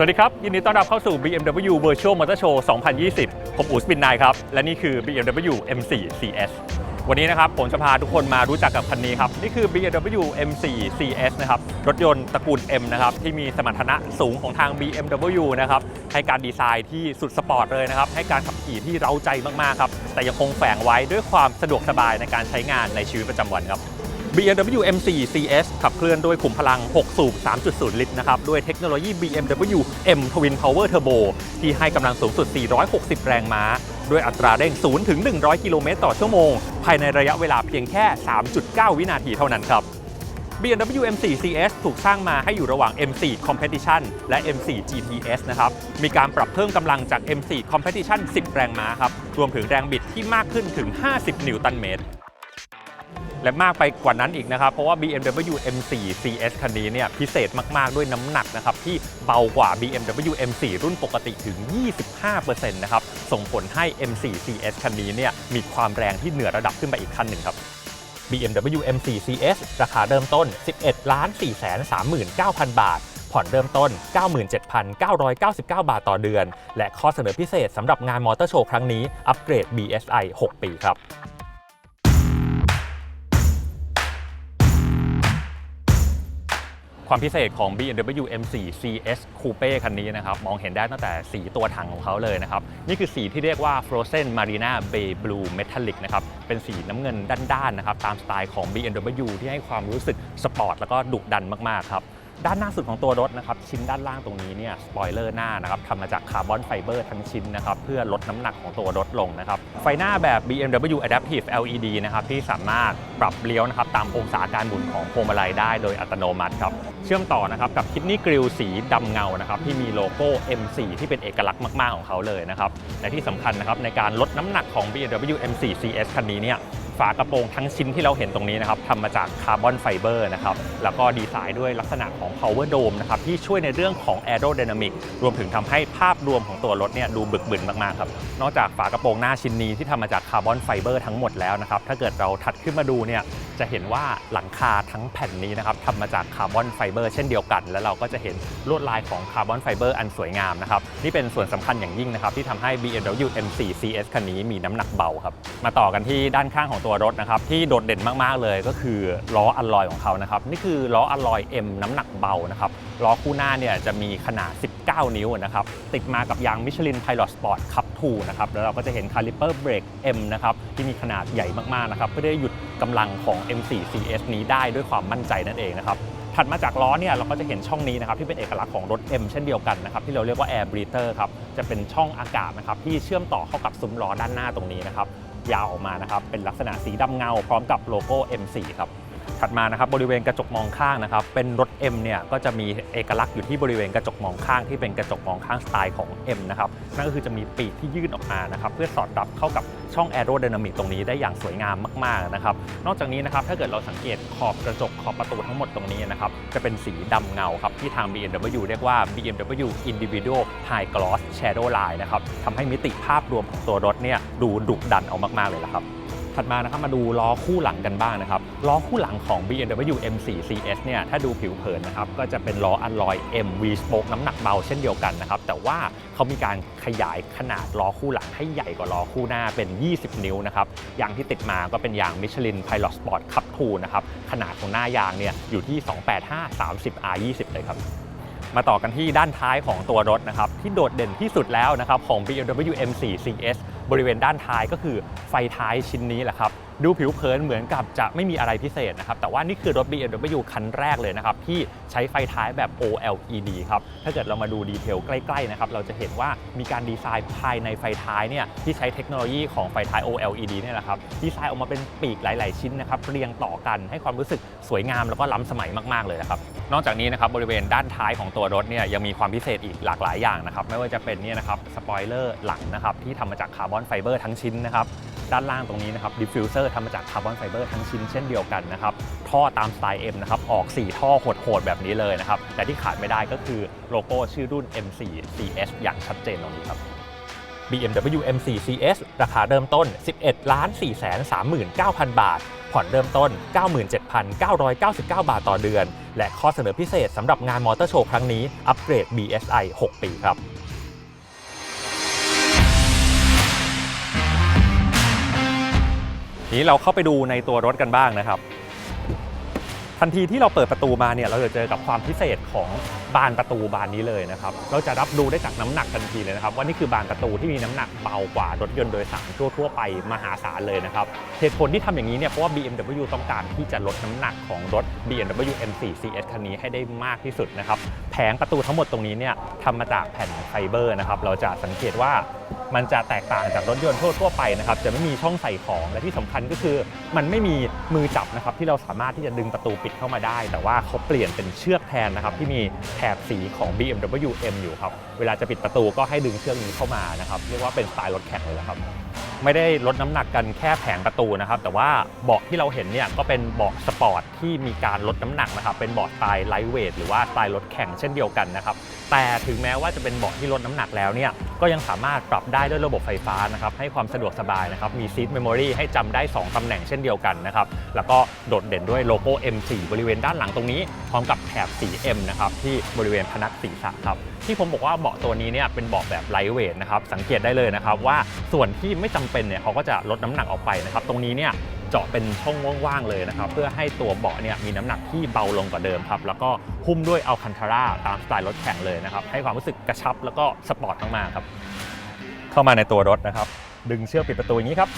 สวัสดีครับ ยินดีต้อนรับเข้าสู่ BMW Virtual Motor Show 2020 ผมอูสปินนายครับ และนี่คือ BMW M4 CS วันนี้นะครับผมจะพาทุกคนมารู้จักกับคันนี้ครับ นี่คือ BMW M4 CS นะครับ รถยนต์ตระกูล M นะครับ ที่มีสมรรถนะสูงของทาง BMW นะครับ ให้การดีไซน์ที่สุดสปอร์ตเลยนะครับ ให้การขับขี่ที่เร้าใจมาก ๆ ครับ แต่ยังคงแฝงไว้ด้วยความสะดวกสบายในการใช้งานในชีวิตประจำวันครับ BMW M4 CS ขับเคลื่อนด้วยขุมพลัง 6 สูบ 3.0 ลิตรนะครับ ด้วยเทคโนโลยี BMW M Twin Power Turbo ที่ให้กำลังสูงสุด 460 แรงม้า ด้วยอัตราเร่ง 0 ถึง 100 กิโลเมตรต่อชั่วโมง ภายในระยะเวลาเพียงแค่ 3.9 วินาทีเท่านั้นครับ BMW M4 CS ถูกสร้างมาให้อยู่ระหว่าง M4 Competition และ M4 GTS นะครับ มีการปรับเพิ่มกำลังจาก M4 Competition 10 แรงม้าครับ รวมถึงแรงบิดที่มากขึ้นถึง 50 นิวตันเมตร และมากไปกว่านั้นอีกนะครับ เพราะว่า BMW M4 CS คันนี้เนี่ยพิเศษมาก ๆ ด้วยน้ำหนักนะครับ ที่เบากว่า BMW M4 รุ่นปกติถึง 25%นะครับ ส่งผลให้ M4 CS คันนี้เนี่ยมีความแรงที่เหนือระดับขึ้นไปอีกขั้นหนึ่งครับ BMW M4 CS ราคาเริ่มต้น 11 ล้าน 4 3 9 0 0 0 บาท ผ่อนเริ่มต้น 97,999 บาทต่อเดือน และข้อเสนอพิเศษสำหรับงานมอเตอร์โชว์ครั้งนี้ อัปเกรด BSI 6 ปีครับ ความพิเศษของ BMW M4 CS Coupe คันนี้นะครับ มองเห็นได้ตั้งแต่สีตัวถังของเขาเลยนะครับ นี่คือสีที่เรียกว่า Frozen Marina Bay Blue Metallic นะครับ เป็นสีน้ำเงินด้านๆนะครับ ตามสไตล์ของ BMW ที่ให้ความรู้สึกสปอร์ตแล้วก็ดุดันมากๆครับ ด้านหน้าสุดของตัวรถนะครับชิ้นด้านล่างตรงนี้เนี่ยสปอยเลอร์หน้านะครับทำมาจากคาร์บอนไฟเบอร์ทั้งชิ้นนะครับเพื่อลดน้ำหนักของตัวรถลงนะครับไฟหน้าแบบ BMW Adaptive LED นะครับที่สามารถปรับเลี้ยวนะครับตามองศาการหมุนของพวงมาลัยได้โดยอัตโนมัติครับเชื่อมต่อนะครับกับคิดนี่กริลสีดำเงานะครับที่มีโลโก้ M4 ที่เป็นเอกลักษณ์มาก ๆ ของเขาเลยนะครับและที่สำคัญนะครับในการลดน้ำหนักของ BMW M4 CS คันนี้เนี่ย ฝากระโปรงทั้งชิ้นที่เราเห็นตรงนี้นะครับทำมาจากคาร์บอนไฟเบอร์นะครับแล้วก็ดีไซน์ด้วยลักษณะของ power dome นะครับที่ช่วยในเรื่องของ aerodynamic รวมถึงทำให้ภาพรวมของตัวรถเนี่ยดูบึกบึนมากๆครับนอกจากฝากระโปรงหน้าชิ้นนี้ที่ทำมาจากคาร์บอนไฟเบอร์ทั้งหมดแล้วนะครับถ้าเกิดเราถัดขึ้นมาดูเนี่ยจะเห็นว่าหลังคาทั้งแผ่นนี้นะครับทำมาจากคาร์บอนไฟเบอร์เช่นเดียวกัน แล้วเราก็จะเห็นลวดลายของคาร์บอนไฟเบอร์อันสวยงามนะครับนี่เป็นส่วนสำคัญอย่างยิ่งนะครับที่ทำให้ BMW M4 CS คันนี้มีน้ำหนักเบาครับมาต่อกันที่ด้านข้างของตัวรถนะครับที่โดดเด่นมากๆเลยก็คือล้ออัลลอยของเขานะครับนี่คือล้ออัลลอย M น้ำหนักเบานะครับล้อคู่หน้าเนี่ยจะมีขนาด 19 นิ้วนะครับติดมากับยางมิชลิน Pilot Sport Cup 2นะครับแล้วเราก็จะเห็นคาลิเปอร์เบรก M นะครับที่มีขนาดใหญ่มากๆนะครับเพื่อได้หยุดกำลังของ M4 CS นี้ได้ด้วยความมั่นใจนั่นเองนะครับถัดมาจากล้อเนี่ยเราก็จะเห็นช่องนี้นะครับที่เป็นเอกลักษณ์ของรถ M เช่นเดียวกันนะครับที่เราเรียกว่า Air Breather ครับจะเป็นช่องอากาศนะครับที่เชื่อมต่อเข้ากับซุ้มล้อด้านหน้าตรงนี้นะครับ ยาวออกมานะครับ เป็นลักษณะสีดำเงาพร้อมกับโลโก้ M4 ครับ ถัดมานะครับบริเวณกระจกมองข้างนะครับเป็นรถ M เนี่ยก็จะมีเอกลักษณ์อยู่ที่บริเวณกระจกมองข้างที่เป็นกระจกมองข้างสไตล์ของ M นะครับนั่นก็คือจะมีปีกที่ยื่นออกมานะครับเพื่อสอดรับเข้ากับช่องแอโร d y นามิกตรงนี้ได้อย่างสวยงามมากๆนะครับนอกจากนี้นะครับถ้าเกิดเราสังเกตขอบกระจกขอบประตูทั้งหมดตรงนี้นะครับจะเป็นสีดำเงาครับที่ทาง BMW เรียกว่า BMW Individual High Gloss Shadow Line นะครับทำให้มิติภาพรวมของตัวรถเนี่ยดูดุดันเอามากๆเลยละครับ ถัดมานะครับมาดูล้อคู่หลังกันบ้างนะครับล้อคู่หลังของ BMW M4 CS เนี่ยถ้าดูผิวเผินนะครับก็จะเป็นล้ออัลลอย M V Spoke น้ำหนักเบาเช่นเดียวกันนะครับแต่ว่าเขามีการขยายขนาดล้อคู่หลังให้ใหญ่กว่าล้อคู่หน้าเป็น 20 นิ้วนะครับยางที่ติดมาก็เป็นยาง Michelin Pilot Sport Cup 2นะครับขนาดของหน้ายางเนี่ยอยู่ที่ 285 30 R 20 เลยครับมาต่อกันที่ด้านท้ายของตัวรถนะครับที่โดดเด่นที่สุดแล้วนะครับของ BMW M4 CS บริเวณด้านท้ายก็คือไฟท้ายชิ้นนี้แหละครับ ดูผิวเผินเหมือนกับจะไม่มีอะไรพิเศษนะครับ แต่ว่านี่คือรถ BMW คันแรกเลยนะครับ ที่ใช้ไฟท้ายแบบ OLED ครับ ถ้าเกิดเรามาดูดีเทลใกล้ๆนะครับ เราจะเห็นว่ามีการดีไซน์ภายในไฟท้ายเนี่ยที่ใช้เทคโนโลยีของไฟท้าย OLED เนี่ยแหละครับ ดีไซน์ออกมาเป็นปีกหลาย ๆ ชิ้นนะครับเรียงต่อกันให้ความรู้สึกสวยงามแล้วก็ล้ำสมัยมากๆเลยนะครับนอกจากนี้นะครับบริเวณด้านท้ายของตัวรถเนี่ยยังมีความพิเศษอีกหลากหลายอย่างนะครับไม่ว่าจะเป็นเนี่ยนะครับสปอยเลอร์หลังนะครับที่ทำมาจากคาร์บอนไฟเบอร์ทั้งชิ้นนะครับ ด้านล่างตรงนี้นะครับดิฟฟิวเซอร์ทำมาจากคาร์บอนไฟเบอร์ทั้งชิ้นเช่นเดียวกันนะครับท่อตามสไตล์ M นะครับออก 4 ท่อโหดๆแบบนี้เลยนะครับแต่ที่ขาดไม่ได้ก็คือโลโก้ชื่อรุ่น M4 CS อย่างชัดเจนตรงนี้ครับ BMW M4 CS ราคาเริ่มต้น 11 ล้าน 4 3 9 0 0 0บาท ผ่อนเริ่มต้น 97,999 บาทต่อเดือน และข้อเสนอพิเศษสำหรับงานมอเตอร์โชว์ครั้งนี้ อัปเกรด BSI 6 ปีครับ นี้เราเข้าไปดูในตัวรถกันบ้างนะครับ ทันทีที่เราเปิดประตูมาเนี่ยเราจะเจอกับความพิเศษของบานประตูบานนี้เลยนะครับ เราจะรับรู้ได้จากน้ำหนักทันทีเลยนะครับ ว่านี่คือบานประตูที่มีน้ำหนักเบากว่ารถยนต์โดยสารทั่วๆไปมหาศาลเลยนะครับเหตุผลที่ทำอย่างนี้เนี่ยเพราะว่า BMW ต้องการที่จะลดน้ำหนักของรถ BMW M4 CS คันนี้ให้ได้มากที่สุดนะครับแผงประตูทั้งหมดตรงนี้เนี่ยทำมาจากแผ่นไฟเบอร์นะครับเราจะสังเกตว่า มันจะแตกต่างจากรถยนต์ทั่วๆไปนะครับจะไม่มีช่องใส่ของและที่สำคัญก็คือ มันไม่มีมือจับนะครับที่เราสามารถที่จะดึงประตูปิดเข้ามาได้ แต่ว่าเขาเปลี่ยนเป็นเชือกแทนนะครับที่มีแถบสีของ BMW M อยู่ครับเวลาจะปิดประตูก็ให้ดึงเชือกนี้เข้ามานะครับเรียกว่าเป็นสไตล์รถแข่งเลยนะครับ ไม่ได้ลดน้ำหนักกันแค่แผงประตูนะครับ แต่ว่าเบาะที่เราเห็นเนี่ยก็เป็นเบาะสปอร์ตที่มีการลดน้ำหนักนะครับ เป็นเบาะสไตล์ไลท์เวทหรือว่าสไตล์รถแข่งเช่นเดียวกันนะครับ แต่ถึงแม้ว่าจะเป็นเบาะที่ลดน้ำหนักแล้วเนี่ย ก็ยังสามารถปรับได้ด้วยระบบไฟฟ้านะครับ ให้ความสะดวกสบายนะครับ มีซีทเมมโมรีให้จำได้ 2ตำแหน่งเช่นเดียวกันนะครับ แล้วก็โดดเด่นด้วยโลโก้ M4 บริเวณด้านหลังตรงนี้ พร้อมกับแถบสี M นะครับที่บริเวณพนักศีรษะครับที่ผมบอกว่าเบาะตัวนี้เนี่ยเป็นเบาะแบบไลท์เวทนะครับสังเกตได้เลยนะครับว่าส่วนที่ไม่จำเป็นเนี่ยเขาก็จะลดน้ำหนักออกไปนะครับตรงนี้เนี่ยเจาะเป็นช่องว่างๆเลยนะครับเพื่อให้ตัวเบาะเนี่ยมีน้ำหนักที่เบาลงกว่าเดิมครับแล้วก็หุ้มด้วยอัลคันทาร่าตามสไตล์รถแข่งเลยนะครับให้ความรู้สึกกระชับแล้วก็สปอร์ตมากๆครับเข้ามาในตัวรถนะครับดึงเชือกปิดประตูอย่างนี้ครับ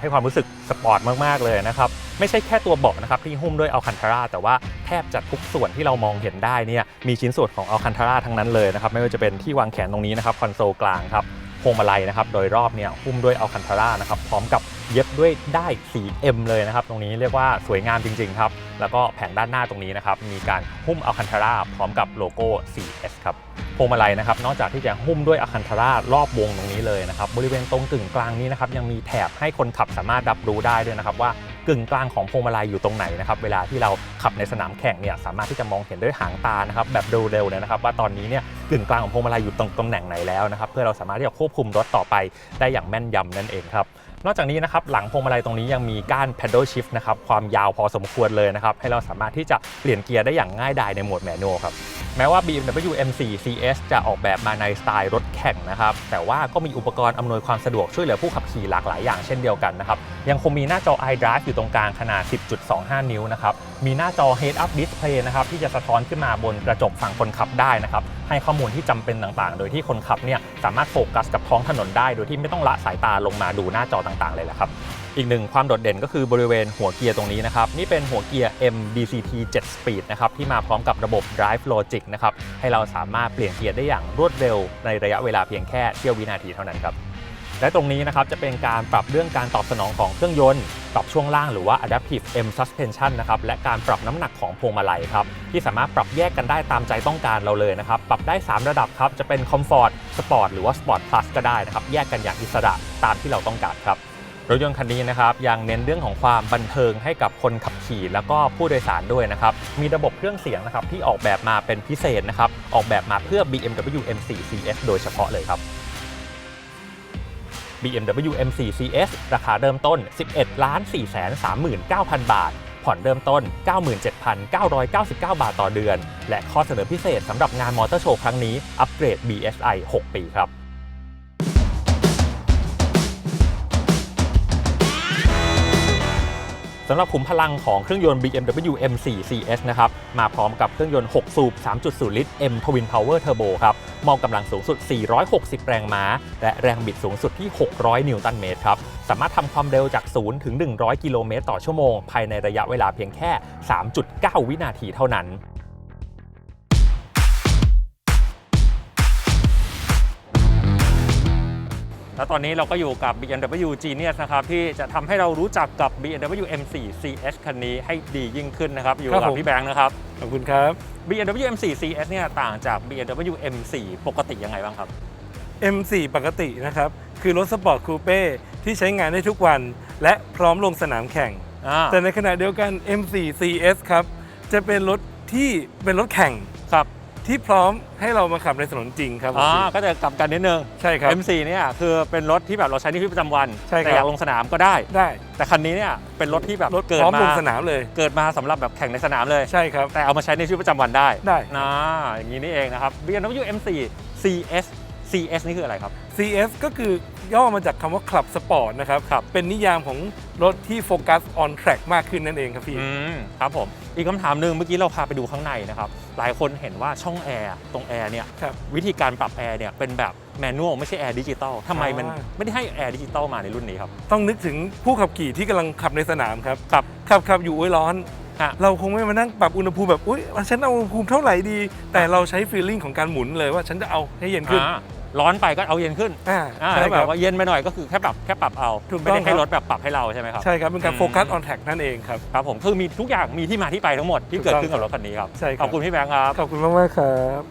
ให้ความรู้สึกสปอร์ตมากๆเลยนะครับ ไม่ใช่แค่ตัวเบาะนะครับที่หุ้มด้วยอัลคันทาร่าแต่ว่าแทบจะทุกส่วนที่เรามองเห็นได้เนี่ยมีชิ้นส่วนของอัลคันทาร่าทั้งนั้นเลยนะครับไม่ว่าจะเป็นที่วางแขนตรงนี้นะครับคอนโซลกลางครับ พวงมาลัยนะครับ โดยรอบเนี่ยหุ้มด้วยอัลคันทาร่านะครับ พร้อมกับเย็บด้วยได้ายสี M เลยนะครับ ตรงนี้เรียกว่าสวยงามจริง ๆ ครับ แล้วก็แผงด้านหน้าตรงนี้นะครับ มีการหุ้มอัลคันทาร่าพร้อมกับโลโก้ 4S ครับพวงมาลัยนะครับ นอกจากที่จะหุ้มด้วยอัลคันทารารอบวงตรงนี้เลยนะครับ บริเวณตรงกึ่งกลางนี้นะครับ ยังมีแถบให้คนขับสามารถรับรู้ได้ด้วยนะครับว่า กึ่งกลางของพวงมาลัยอยู่ตรงไหนนะครับเวลาที่เราขับในสนามแข่งเนี่ยสามารถที่จะมองเห็นด้วยหางตานะครับแบบเร็วๆเลยนะครับว่าตอนนี้เนี่ยกึ่งกลางของพวงมาลัยอยู่ตรงตำแหน่งไหนแล้วนะครับเพื่อเราสามารถที่จะควบคุมรถต่อไปได้อย่างแม่นยำนั่นเองครับนอกจากนี้นะครับหลังพวงมาลัยตรงนี้ยังมีก้าน paddle shift นะครับความยาวพอสมควรเลยนะครับให้เราสามารถที่จะเปลี่ยนเกียร์ได้อย่างง่ายดายในโหมดแมนนวลครับ แม้ว่า BMW M4 CS จะออกแบบมาในสไตล์รถแข่งนะครับ แต่ว่าก็มีอุปกรณ์อำนวยความสะดวกช่วยเหลือผู้ขับขี่หลากหลายอย่างเช่นเดียวกันนะครับ ยังคงมีหน้าจอ iDrive อยู่ตรงกลางขนาด 10.25 นิ้วนะครับ มีหน้าจอ Head Up Display นะครับที่จะสะท้อนขึ้นมาบนกระจกฝั่งคนขับได้นะครับให้ข้อมูลที่จำเป็นต่างๆ โดยที่คนขับเนี่ยสามารถโฟกัสกับท้องถนนได้ โดยที่ไม่ต้องละสายตาลงมาดูหน้าจอต่างๆ เลยแหละครับ อีกหนึ่งความโดดเด่นก็คือบริเวณหัวเกียร์ตรงนี้นะครับ นี่เป็นหัวเกียร์ MDCT 7 Speed นะครับที่มาพร้อมกับระบบ Drive Logic นะครับให้เราสามารถเปลี่ยนเกียร์ได้อย่างรวดเร็วในระยะเวลาเพียงแค่เสี้ยววินาทีเท่านั้นครับ และตรงนี้นะครับจะเป็นการปรับเรื่องการตอบสนองของเครื่องยนต์ ปรับช่วงล่างหรือว่า Adaptive M Suspension นะครับและการปรับน้ำหนักของพวงมาลัยครับที่สามารถปรับแยกกันได้ตามใจต้องการเราเลยนะครับปรับได้ 3 ระดับครับจะเป็น Comfort Sport หรือว่า Sport Plus ก็ได้นะครับแยกกันอย่างอิสระตามที่เราต้องการครับรถยนต์คันนี้นะครับยังเน้นเรื่องของความบันเทิงให้กับคนขับขี่ แล้วก็ผู้โดยสารด้วยนะครับ มีระบบเครื่องเสียงนะครับที่ออกแบบมาเป็นพิเศษนะครับ ออกแบบมาเพื่อ BMW M4 CS โดยเฉพาะเลยครับ BMW M4 CS ราคาเริ่มต้น 11ล้าน4 3 9 0 0 0 บาท ผ่อนเริ่มต้น 97,999 บาทต่อเดือน และข้อเสนอพิเศษสำหรับงานมอเตอร์โชว์ครั้งนี้ อัปเกรด BSI 6 ปีครับ สำหรับขุมพลังของเครื่องยนต์ BMW M4 CS นะครับ มาพร้อมกับเครื่องยนต์ 6 สูบ 3.0 ลิตร M Twin Power Turbo ครับมองกำลังสูงสุด 460 แรงม้า และแรงบิดสูงสุดที่ 600 นิวตันเมตรครับ สามารถทำความเร็วจาก 0 ถึง 100 กิโลเมตรต่อชั่วโมง ภายในระยะเวลาเพียงแค่ 3.9 วินาทีเท่านั้น แล้วตอนนี้เราก็อยู่กับ BMW Genius นะครับ ที่จะทำให้เรารู้จักกับ BMW M4 CS คันนี้ให้ดียิ่งขึ้นนะครับ อยู่ครับกับผมพี่แบงค์นะครับ ขอบคุณครับ BMW M4 CS เนี่ยต่างจาก BMW M4 ปกติยังไงบ้างครับ M4 ปกตินะครับ คือรถสปอร์ตคูเป้ที่ใช้งานได้ทุกวัน และพร้อมลงสนามแข่งอ่าแต่ในขณะเดียวกัน M4 CS ครับ จะเป็นรถที่เป็นรถแข่งครับ ที่พร้อมให้เรามาขับในถนนจริงครับอ่าก็จะกลับกันนิดนึง ใช่ครับ M4 เนี่ยคือเป็นรถที่แบบเราใช้ในชีวิตประจำวัน ใช่ครับ แต่อยากลงสนามก็ได้ ได้แต่คันนี้เนี่ยเป็นรถที่แบบรถเกิพดร้อมมาลงสนามเลย เกิดมาสำหรับแบบแข่งในสนามเลย ใช่ครับ แต่เอามาใช้ในชีวิตประจำวันได้ได้ นะอย่างนี้นี่เองนะครับ BMW M4 CS CS นี่คืออะไรครับ CS ก็คือย่อมาจากคำว่า Club Sport นะครับครับ เป็นนิยามของรถที่โฟกัส on track มากขึ้นนั่นเองครับพี่ อืมครับผม อีกคำถามหนึ่งเมื่อกี้เราพาไปดูข้างในนะครับ หลายคนเห็นว่าช่องแอร์ตรงแอร์เนี่ยครับ วิธีการปรับแอร์เนี่ยเป็นแบบแมนนวลไม่ใช่แอร์ดิจิตอลทำไมมันอ่าไม่ได้ให้แอร์ดิจิตอลมาในรุ่นนี้ครับ ต้องนึกถึงผู้ขับขี่ที่กำลังขับในสนามครับ ครับ ขับขับอยู่อุ้ยร้อน ฮะ เราคงไม่มานั่งปรับอุณหภูมิแบบ อุ้ยฉันเอาอุณหภูมิเท่าไหร่ดี แต่เราใช้ฟีลลิ่งของการหมุนเลยว่าฉันจะเอาให้เย็นขึ้น อ่า ร้อนไปก็เอาเย็นขึ้นอ่าอ่าใช่แล้วคแบรับบ ว่าเย็นไปหน่อยก็คือแค่ปรับแค่ปรับเอาถูกไม่ต้อได้งให้ครับ รถแบบปรับให้เราใช่ไหมครับ ใช่ครับเป็นการอืม โฟกัส on track นั่นเองครับ ครับผมคือมีทุกอย่างมีที่มาที่ไปทั้งหมดที่เกิดถูกต้องขึ้นกับรถคันนี้ครับใช่ครับ ขอบคุณพี่แบงค์ครับ ขอบคุณมากมากๆครับ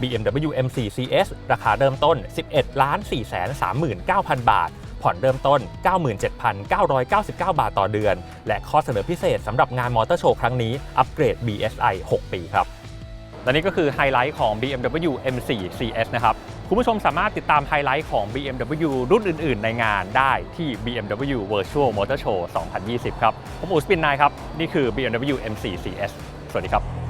BMW M4 CS ราคาเริ่มต้น 11ล้าน4 3 9 0 0 0 บาท ผ่อนเริ่มต้น 97,999 บาทต่อเดือน และข้อเสนอพิเศษสำหรับงานมอเตอร์โชว์ครั้งนี้ อัปเกรด BSI 6 ปีครับ และนี่ก็คือไฮไลท์ของ BMW M4 CS นะครับคุณผู้ชมสามารถติดตามไฮไลท์ของ BMW รุ่นอื่น ๆ ในงานได้ที่ BMW Virtual Motor Show 2020 ครับ ผมอูสปินนายครับ นี่คือ BMW M4 CS สวัสดีครับ